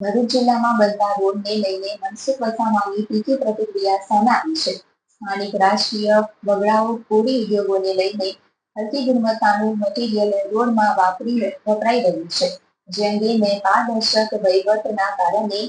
ભરૂચ જિલ્લામાં બનતા રોડને લઈને મનસુખ વસાવાની તીખી પ્રતિક્રિયા સામે આવી છે. સ્થાનિક રાષ્ટ્રીય બગડાઓ કોરી ઉદ્યોગોને લઈને હલકી ગુણવત્તાનું મટીરીયલ રોડમાં વાપરી વપરાઈ રહ્યું છે. જે અંગે પારદર્શક વહીવટના કારણે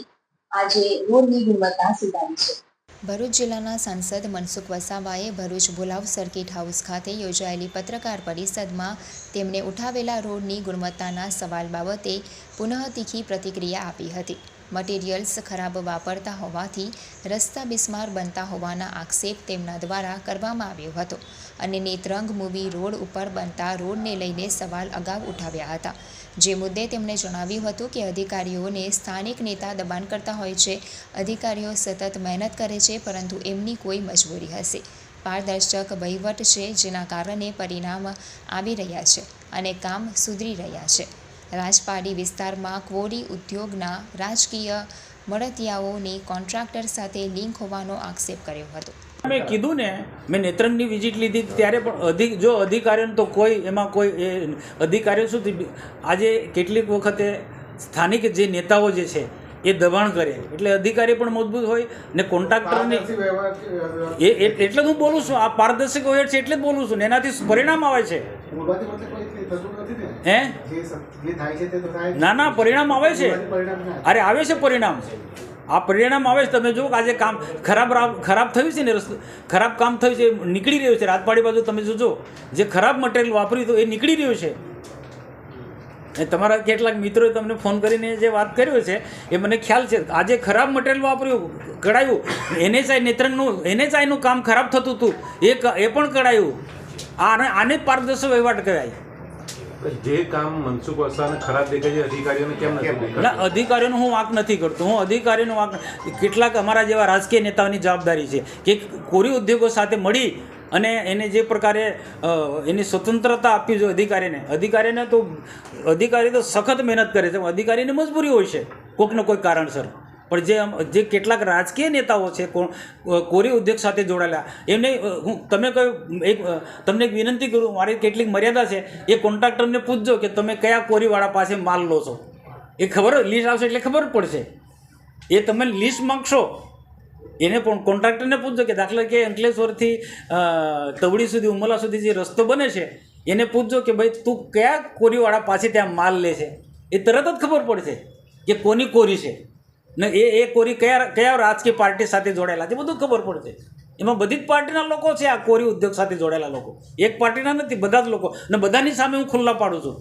આજે રોડની ગુણવત્તા સુધારી છે. ભરૂચ જિલ્લાના સાંસદ મનસુખ વસાવાએ ભરૂચ ભુલાવ સર્કિટ હાઉસ ખાતે યોજાયેલી પત્રકાર પરિષદમાં તેમણે ઉઠાવેલા રોડની ગુણવત્તાના સવાલ બાબતે પુનઃ તીખી પ્રતિક્રિયા આપી હતી. મટીરિયલ્સ ખરાબ વાપરતા હોવાથી રસ્તા બિસ્માર બનતા હોવાના આક્ષેપ તેમના દ્વારા કરવામાં આવ્યો હતો અને નેત્રંગ મૂવી રોડ ઉપર બનતા રોડને લઈને સવાલ અગાઉ ઉઠાવ્યા હતા. જે મુદ્દે તેમણે જણાવ્યું હતું કે અધિકારીઓને સ્થાનિક નેતા દબાણ કરતા હોય છે, અધિકારીઓ સતત મહેનત કરે છે, પરંતુ એમની કોઈ મજબૂરી હશે. પારદર્શક વહીવટ છે જેના કારણે પરિણામ આવી રહ્યા છે અને કામ સુધરી રહ્યા છે. રાજપાડી વિસ્તારમાં ક્વોરી ઉદ્યોગના રાજકીય મળતિયાઓની કોન્ટ્રાક્ટર સાથે લિંક હોવાનો આક્ષેપ કર્યો હતો. મેં કીધું ને, મેં નેત્રંગની વિઝિટ લીધી ત્યારે પણ અધિક, જો અધિકારીઓને તો કોઈ, એમાં કોઈ અધિકારીઓ શું આજે કેટલીક વખતે સ્થાનિક જે નેતાઓ જે છે એ દબાણ કરે. એટલે અધિકારી પણ મજબૂત હોય ને કોન્ટ્રાક્ટરની એ એટલે હું બોલું છું આ પારદર્શક હોય છે એટલે જ બોલું છું ને એનાથી પરિણામ આવે છે. હે. ના ના પરિણામ આવે છે. અરે આવે છે પરિણામ. આ પરિણામ આવે છે. તમે જુઓ આજે કામ ખરાબ ખરાબ થયું છે ને ખરાબ કામ થયું છે નીકળી રહ્યું છે. રાજપાડી બાજુ તમે જોજો જે ખરાબ મટીરિયલ વાપર્યું હતું એ નીકળી રહ્યું છે. તમારા કેટલાક મિત્રોએ તમને ફોન કરીને જે વાત કર્યો છે એ મને ખ્યાલ છે. આજે ખરાબ મટીરિયલ વાપર્યું કઢાયું એનએચઆઈ નેત્રંગનું એનએચઆઈનું કામ ખરાબ થતું હતું એ એ પણ કઢાયું. આને આને પારદર્શક વહીવટ કહેવાય જે કામ મનસુખ વસાને ખરાબ દેખાય છે અધિકારીઓને કેમ નથી ના અધિકારીઓનો હું વાંક નથી કરતો. હું અધિકારીનો વાંક કેટલાક અમારા જેવા રાજકીય નેતાઓની જવાબદારી છે કે કોરી ઉદ્યોગો સાથે મળી અને એને જે પ્રકારે એની સ્વતંત્રતા આપવી જોઈએ અધિકારીને. અધિકારીને તો, અધિકારી તો સખત મહેનત કરે છે અધિકારીની મજબૂરી હોય છે કોઈકને કોઈ કારણસર. પણ જે જે કેટલાક રાજકીય નેતાઓ છે કોરી ઉદ્યોગ સાથે જોડાયેલા, એમને હું, તમે કહ્યું એક તમને એક વિનંતી કરું, મારી કેટલીક મર્યાદા છે, એ કોન્ટ્રાક્ટરને પૂછજો કે તમે કયા કોરીવાળા પાસે માલ લો છો. એ ખબર, લિસ્ટ આવશે એટલે ખબર પડશે. એ તમે લિસ્ટ માગશો એને પણ કોન્ટ્રાક્ટરને પૂછજો કે દાખલા કે અંકલેશ્વરથી તવડી સુધી, ઉમલા સુધી જે રસ્તો બને છે, એને પૂછજો કે ભાઈ તું કયા કોરીવાળા પાસે ત્યાં માલ લે છે? એ તરત જ ખબર પડશે કે કોની કોરી છે. ને એ એ કોરી કયા કયા રાજકીય પાર્ટી સાથે જોડાયેલા છે બધું ખબર પડશે. એમાં બધી જ પાર્ટીના લોકો છે આ કોરી ઉદ્યોગ સાથે જોડાયેલા લોકો. એક પાર્ટીના નથી, બધા જ લોકો. ને બધાની સામે હું ખુલ્લા પાડું છું.